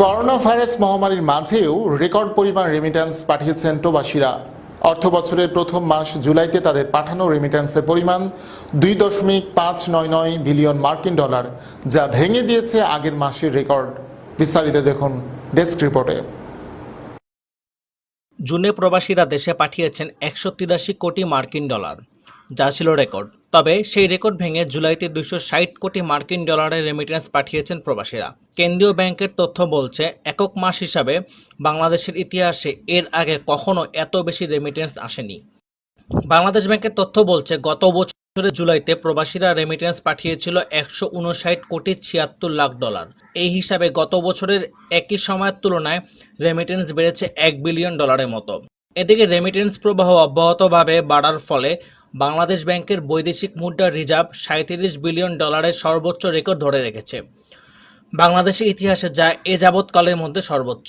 Corona virus মহামারীর মাঝেও record পরিমাণ রেমিট্যান্স পাঠিয়েছেন প্রবাসীরা। অর্থ বছরের প্রথম মাস জুলাইতে তাদের পাঠানো রেমিট্যান্সের পরিমাণ দুই দশমিক পাঁচ নয় নয় বিলিয়ন মার্কিন ডলার, যা ভেঙে দিয়েছে আগের মাসের রেকর্ড। বিস্তারিত দেখুন ডেস্ক রিপোর্টে। জুনে প্রবাসীরা দেশে পাঠিয়েছেন একশো তিরাশি কোটি মার্কিন ডলার। যা ছিল রেকর্ড। তবে সেই রেকর্ড ভেঙে জুলাইতে দুশো ষাট কোটি মার্কিন ডলারের রেমিটেন্স পাঠিয়েছেন প্রবাসীরা। কেন্দ্রীয় ব্যাংকের তথ্য বলছে, একক মাস হিসাবে বাংলাদেশের ইতিহাসে এর আগে কখনো এত বেশি রেমিটেন্স আসেনি। বাংলাদেশ ব্যাংকের তথ্য বলছে, গত বছরের জুলাইতে প্রবাসীরা রেমিটেন্স পাঠিয়েছিল একশো উনষাট কোটি ছিয়াত্তর লাখ ডলার। এই হিসাবে গত বছরের একই সময়ের তুলনায় রেমিটেন্স বেড়েছে এক বিলিয়ন ডলারের মতো। এদিকে রেমিটেন্স প্রবাহ অব্যাহতভাবে বাড়ার ফলে বাংলাদেশ ব্যাংকের বৈদেশিক মুদ্রার রিজার্ভ সাঁত্রিশ বিলিয়ন ডলারের সর্বোচ্চ রেকর্ড ধরে রেখেছে। বাংলাদেশের ইতিহাসে যা এ যাবৎকালের মধ্যে সর্বোচ্চ।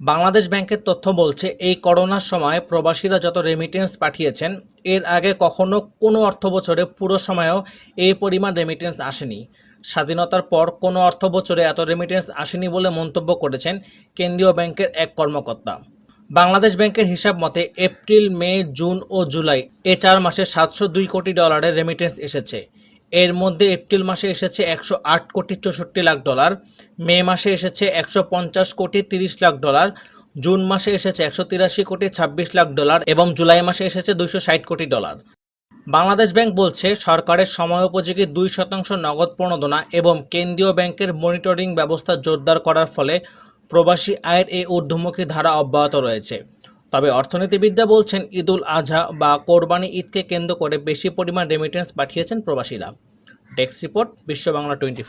বাংলাদেশ ব্যাংকের তথ্য বলছে, এই করোনার সময় প্রবাসীরা যত রেমিটেন্স পাঠিয়েছেন, এর আগে কখনো কোনো অর্থ বছরে পুরো সময়েও এই পরিমাণ রেমিটেন্স আসেনি। স্বাধীনতার পর কোনো অর্থ বছরে এত রেমিটেন্স আসেনি বলে মন্তব্য করেছেন কেন্দ্রীয় ব্যাংকের এক কর্মকর্তা। বাংলাদেশ ব্যাংকের হিসাব মতে, এপ্রিল, মে, জুন ও জুলাই এ চার মাসে সাতশো দুই কোটি ডলারের রেমিটেন্স এসেছে। এর মধ্যে এপ্রিল মাসে এসেছে একশো আট কোটি চৌষট্টি লাখ ডলার, মে মাসে এসেছে একশো পঞ্চাশ কোটি তিরিশ লাখ ডলার, জুন মাসে এসেছে একশো তিরাশি কোটি ছাব্বিশ লাখ ডলার এবং জুলাই মাসে এসেছে দুইশো ষাট কোটি ডলার। বাংলাদেশ ব্যাংক বলছে, সরকারের সময়োপযোগী দুই শতাংশ নগদ প্রণোদনা এবং কেন্দ্রীয় ব্যাংকের মনিটরিং ব্যবস্থা জোরদার করার ফলে প্রবাসী আয়ের এই ঊর্ধ্বমুখী ধারা অব্যাহত রয়েছে। তবে অর্থনীতিবিদরা বলছেন, ঈদুল আজহা বা কোরবানি ঈদকে কেন্দ্র করে বেশি পরিমাণ রেমিটেন্স পাঠিয়েছেন প্রবাসীরা। ডেস্ক রিপোর্ট, বিশ্ব বাংলা টোয়েন্টি